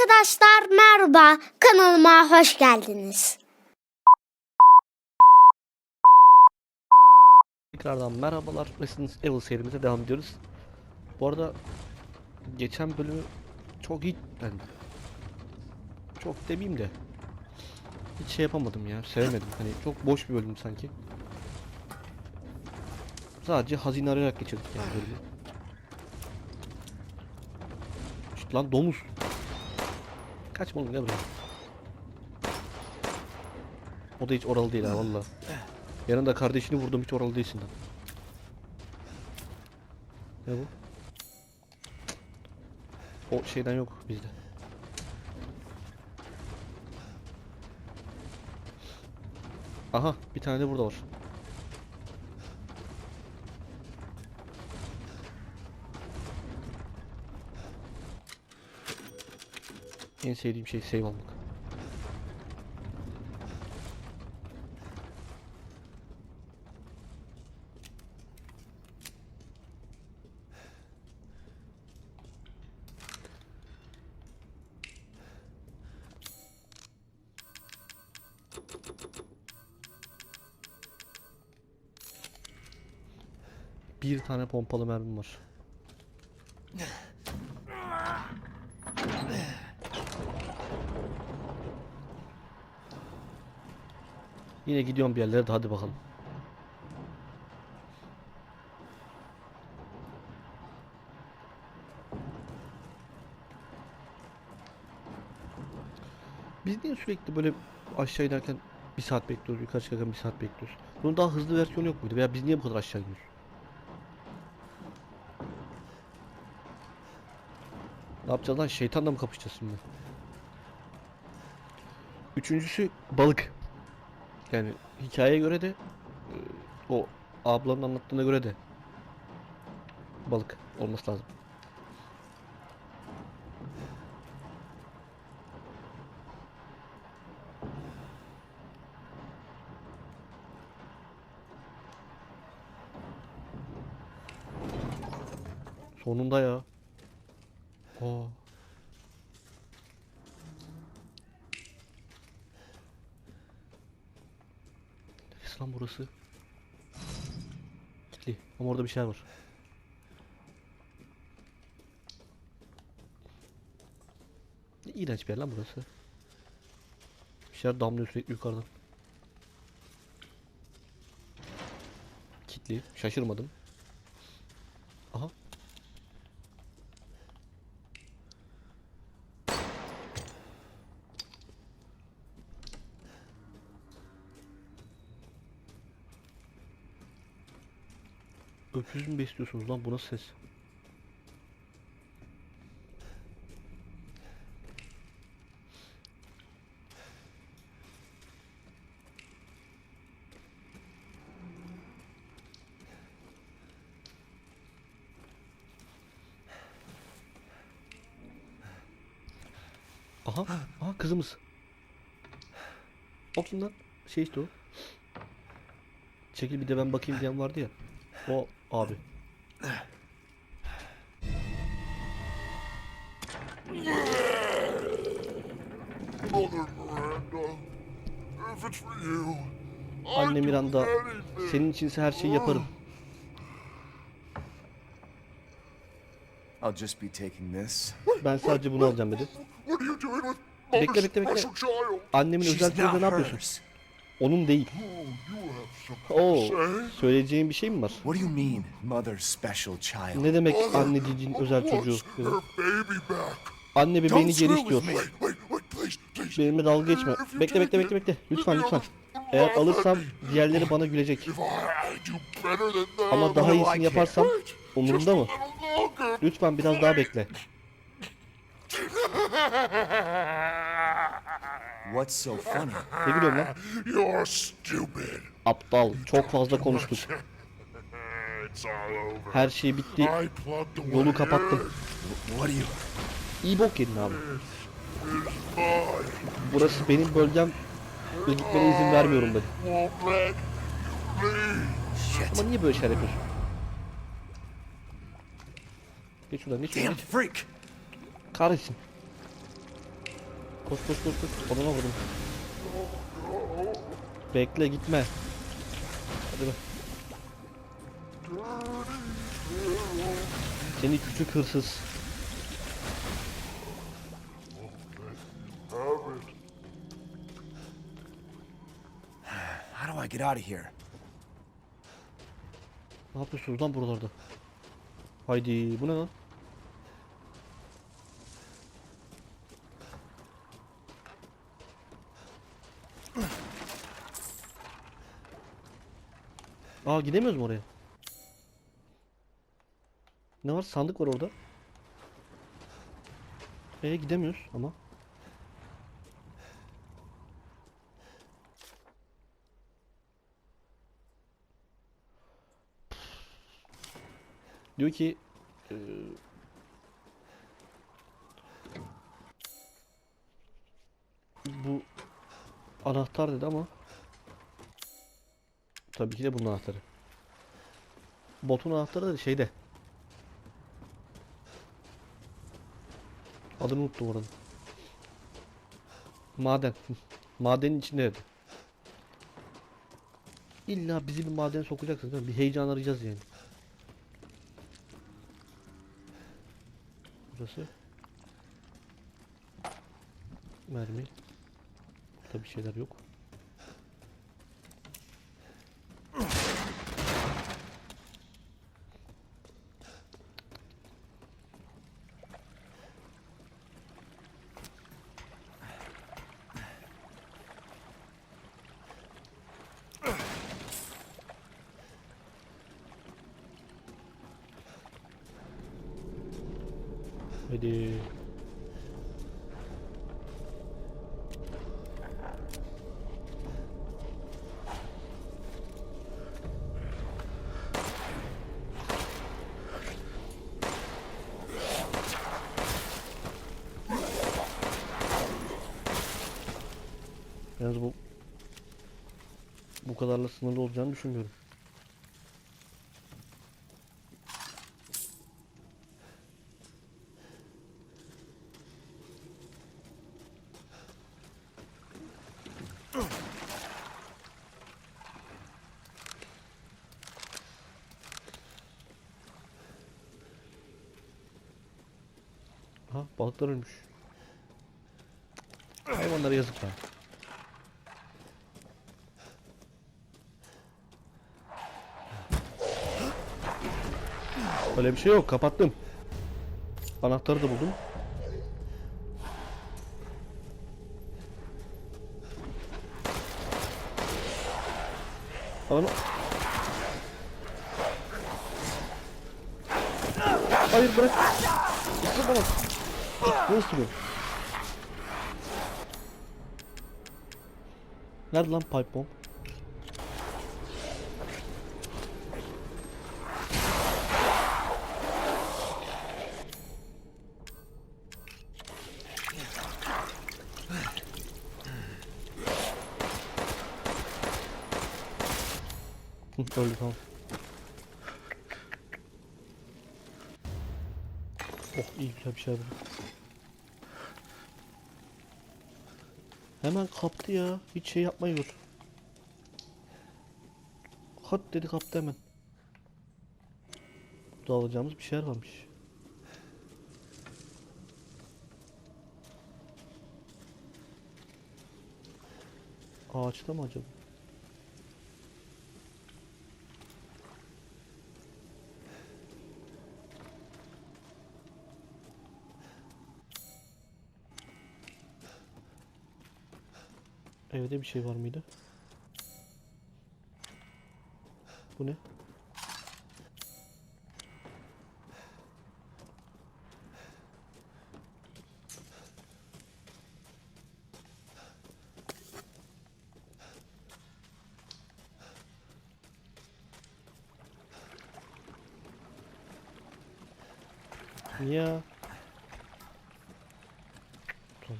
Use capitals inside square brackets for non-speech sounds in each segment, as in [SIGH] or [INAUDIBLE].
Arkadaşlar merhaba, kanalıma hoş geldiniz. Tekrardan merhabalar. Resident Evil serimize devam ediyoruz. Bu arada geçen bölümü çok iyi yani çok demeyeyim de hiç şey yapamadım ya. Sevemedim. Hani çok boş bir bölüm sanki. Sadece hazine arayarak geçirdik yani bölümü. Şşt lan domuz. Kaçma oğlum gel buraya. O da hiç oralı değil ha valla. Yanında kardeşini vurdum hiç oralı değilsin lan. Ne bu? O şeyden yok bizde. Aha bir tane de burada var. En sevdiğim şey save almak. Bir tane pompalı mermim var. Yine gidiyorum bir yerlere de hadi bakalım. Biz niye sürekli böyle aşağı inerken bir saat bekliyoruz, yukarı çıkarken bir saat bekliyoruz? Bunun daha hızlı versiyonu yok muydu? Veya biz niye bu kadar aşağı iniyoruz? Ne yapacağız lan? Şeytanla mı kapışacağız şimdi? Üçüncüsü balık. Yani hikayeye göre de e, o ablanın anlattığına göre de balık olması lazım. Sonunda ya. Neresi lan burası? Kilitli. Ama orada bir şeyler var. Ne iğrenç bir yer lan burası. Bir şeyler damlıyor sürekli yukarıdan. Kitli. Şaşırmadım. Aha. Öküz mü besliyorsunuz lan bu nasıl ses? Aha, aha kızımız. O kim lan? Şey işte o. Çekil bir de ben bakayım diyen vardı ya. O abi. Anne Miranda senin içinse her şeyi yaparım. I'll just be taking this. Ben sadece bunu alacağım dedi. Bekle, bekle, bekle. Annemin özel not ne yapıyorsun? Onun değil. Oh, Oo, söyleyeceğin bir şey mi var? What do you mean, mother's special child? Ne demek Mother anneciğin özel çocuğu? Anne beni geri istiyor. Benimle dalga geçme. Bekle bekle bekle bekle. Lütfen lütfen. Eğer alırsam diğerleri bana gülecek. Ama daha iyisini yaparsam umurumda mı? Lütfen biraz daha bekle. [LAUGHS] What's so funny? Ne gülüyorsun lan? You're stupid. Aptal. Çok fazla konuştuk. Her şey bitti. Yolu kapattım. What are you? İyi bok yedin abi. Burası benim bölgem ve gitmene izin vermiyorum. Shit. Ama niye böyle şeyler yapıyorsun? Geç şuradan geç şuradan Damn freak. Kahretsin. Koş koş koş koş. Odana vurdum. Bekle gitme. Hadi be. Seni küçük hırsız. How do I get out of here? Ne yapıyorsunuz lan buralarda? Haydi bu ne lan? Aa gidemiyoruz mu oraya? Ne var? Sandık var orada. Ee gidemiyoruz ama. Diyor ki eee, bu anahtar dedi ama tabii ki de bunun anahtarı. Botun anahtarı da şeyde. Adını unuttum oranın. Maden. [LAUGHS] Madenin içinde dedi. İlla bizi bir madene sokacaksınız. değil mi? Bir heyecan arayacağız yani. Burası. Mermi. Burada bir şeyler yok. Hadi. Yalnız bu bu kadarla sınırlı olacağını düşünmüyorum. Ha balıklar ölmüş. Hayvanlara yazık ya. Öyle bir şey yok kapattım. Anahtarı da buldum. Ana. Hayır bırak. Isır bana. Ne ısırıyor? Nerede lan pipe bomb? Öldü tamam. Oh iyi güzel bir şey bu. Hemen kaptı ya. Hiç şey yapmıyor. Hat dedi kaptı hemen. Burada alacağımız bir şeyler varmış. Ağaçta mı acaba? Evde bir şey var mıydı? Bu ne? Ya.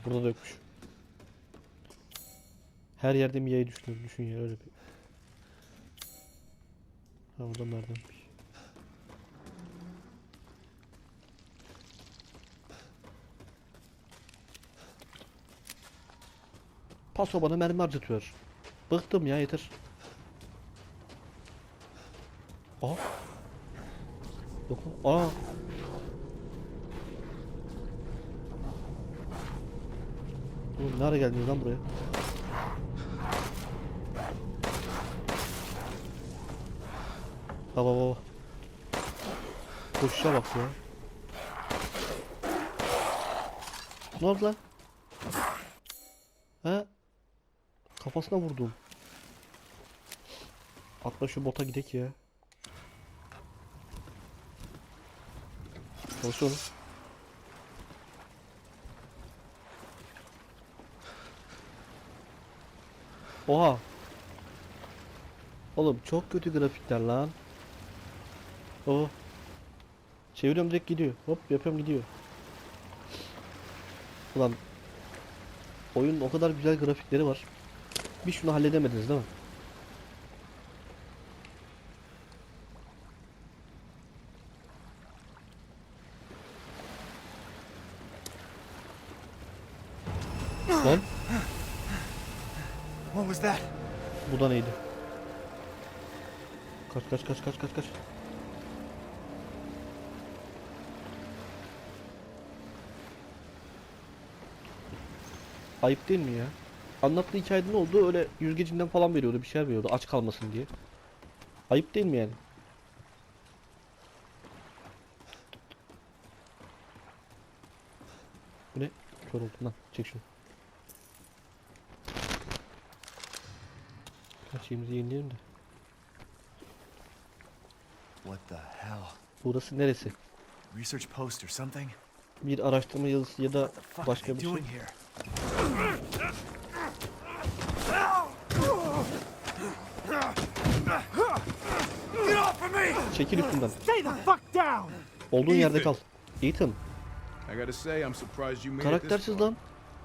Burada da yokmuş. Her yerde Mia'yı düşünüyorum. Düşün ya öyle bir. Ha orada merdivenmiş. Paso bana mermi harcatıyor. Bıktım ya yeter. Aa. Yok? Aa. Oğlum nereye geldiniz lan buraya? Baba baba. Koşuşa bak ya. Ne oldu lan? He? Kafasına vurdum. Atla şu bota gidek ya. Oğlum? Oha. Oğlum çok kötü grafikler lan. Oo. Çeviriyorum direkt gidiyor. Hop yapıyorum gidiyor. Ulan oyunun o kadar güzel grafikleri var. Bir şunu halledemediniz değil mi? Lan What was that? bu da neydi? Kaç kaç kaç kaç kaç kaç. Ayıp değil mi ya? Anlattığı hikayede ne oldu? Öyle yüzgecinden falan veriyordu, bir şeyler veriyordu aç kalmasın diye. Ayıp değil mi yani? Bu ne? Kör oldum lan. Çek şunu. Kaç şeyimizi yenileyelim de. What the hell? Burası neresi? Research post or something? Bir araştırma yazısı ya da başka bir şey. Doing here? Get off of me! Çekil üstümden. Stay the fuck down! Olduğun yerde kal. Ethan, I gotta say, I'm surprised you made it this karaktersiz lan.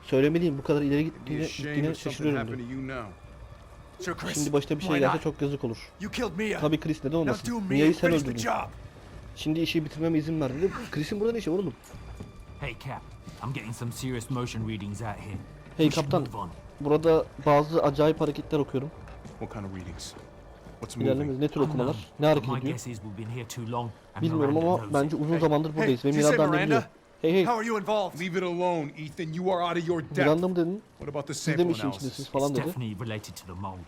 Söylemeliyim bu kadar ileri gittiğine, gittiğine şaşırıyorum diyor. Şimdi başta bir şey gelse çok yazık olur. Tabii Chris neden olmasın? Mia'yı sen öldürdün. Şimdi işi bitirmeme izin ver dedi. Chris'in burada ne işi var oğlum? Hey, Cap. I'm getting some serious motion readings out here. Hey kaptan, burada bazı acayip hareketler okuyorum. What kind of readings? Ne tür okumalar? Ne hareket ediyor? Bilmiyorum ama bence uzun Hey, zamandır hey, buradayız ve Miranda anne biliyor. Miranda? Hey hey, How are you involved? Leave it alone, Ethan. You are out of your depth. Miranda mı dedin? What about the Siz de sample mi işin analysis? içindesiniz It's falan dedi. definitely related to the mold.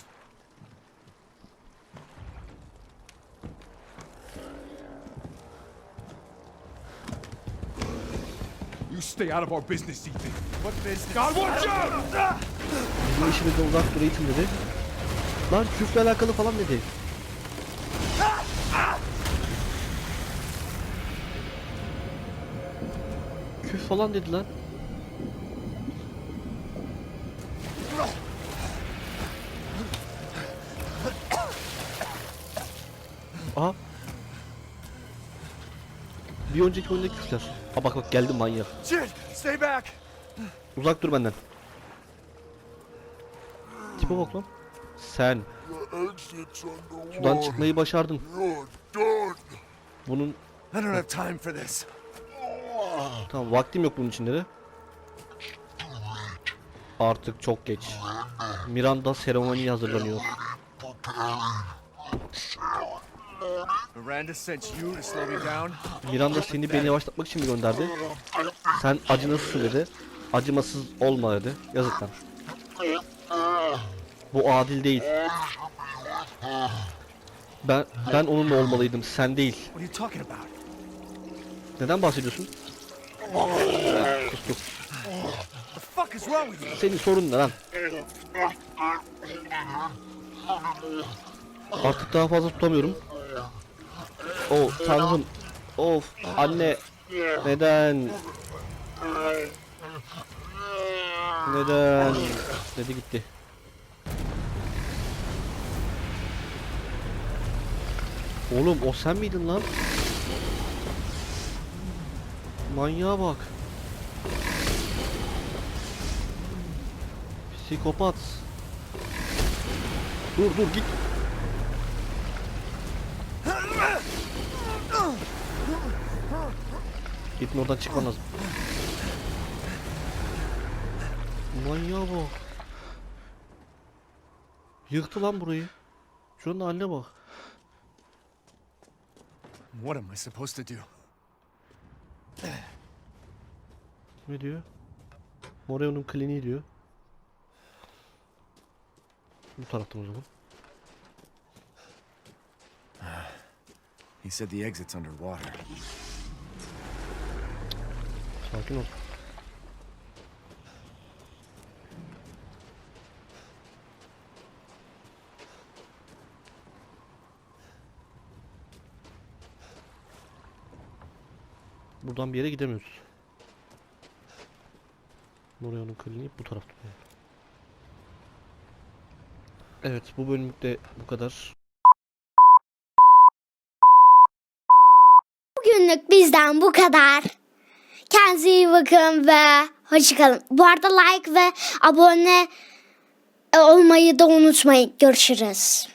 You stay out of our business, Ethan. What business? God, watch out! Bizim işimizden uzak dur Ethan dedi. Lan küfle alakalı falan dedi. Küf falan dedi lan. Aha. Bir önceki oyundaki küfler. Ha bak bak geldi manyak. Stay back! Uzak dur benden. Tipe bak lan. Sen sudan çıkmayı başardın. Bunun I don't have time for this. tamam vaktim yok bunun için dedi. Artık çok geç. Miranda seremoniye hazırlanıyor. Miranda sent you to slow me down? Miranda seni beni yavaşlatmak için mi gönderdi? Sen acınasızsın dedi. Acımasız olma dedi. Yazık lan. Bu adil değil. Ben ben onunla olmalıydım. Sen değil. What are you talking about? Neden bahsediyorsun? Kustuk. The fuck is wrong with you? Senin sorun ne lan? Artık daha fazla tutamıyorum. Oh tanrım. Of anne. Neden? Neden? Dedi gitti. Oğlum o sen miydin lan? Manyağa bak. Psikopat. Dur dur git. Gitme oradan çıkman lazım. Manyağa bak. Yıktı lan burayı. Şunun haline bak. What am I supposed to do? Ne diyor? Moreo'nun kliniği diyor. Bu taraftan o zaman. He said the exit's underwater. Sakin ol. Buradan bir yere gidemiyoruz. Moreo'nun kliniği bu tarafta. Evet bu bölümlükte bu kadar. Bugünlük bizden bu kadar. Kendinize iyi bakın ve hoşçakalın. Bu arada like ve abone olmayı da unutmayın. Görüşürüz.